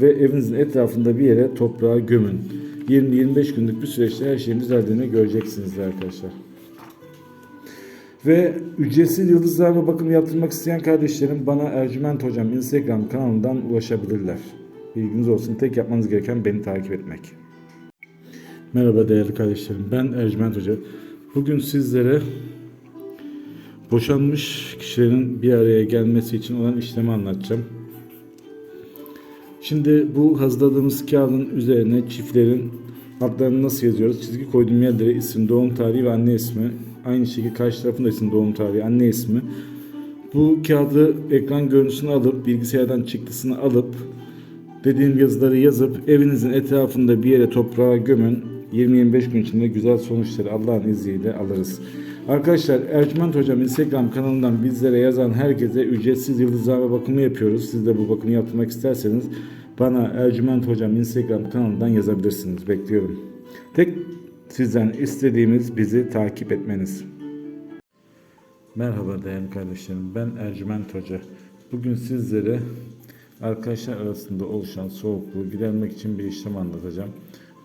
ve evinizin etrafında bir yere toprağa gömün. 20-25 günlük bir süreçte her şeyin düzeldiğini göreceksiniz arkadaşlar. Ve ücretsiz yıldızlarla bakım yaptırmak isteyen kardeşlerim bana Ercüment Hocam Instagram kanalından ulaşabilirler. Bilginiz olsun tek yapmanız gereken beni takip etmek. Merhaba değerli kardeşlerim ben Ercüment Hoca. Bugün sizlere boşanmış kişilerin bir araya gelmesi için olan işlemi anlatacağım. Şimdi bu hazırladığımız kağıdın üzerine çiftlerin adlarını nasıl yazıyoruz? Çizgi koyduğum yerlere isim, doğum tarihi ve anne ismi. Aynı şekilde karşı tarafında isim, doğum tarihi, anne ismi. Bu kağıdı ekran görüntüsünü alıp, bilgisayardan çıktısını alıp, dediğim yazıları yazıp evinizin etrafında bir yere toprağa gömün. 20-25 gün içinde güzel sonuçları Allah'ın izniyle alırız. Arkadaşlar Ercüment Hocam Instagram kanalından bizlere yazan herkese ücretsiz yıldızlama bakımı yapıyoruz. Siz de bu bakımı yaptırmak isterseniz bana Ercüment Hocam Instagram kanalından yazabilirsiniz. Bekliyorum. Tek sizden istediğimiz bizi takip etmeniz. Merhaba değerli kardeşlerim. Ben Ercüment Hoca. Bugün sizlere arkadaşlar arasında oluşan soğukluğu gidermek için bir işlem anlatacağım.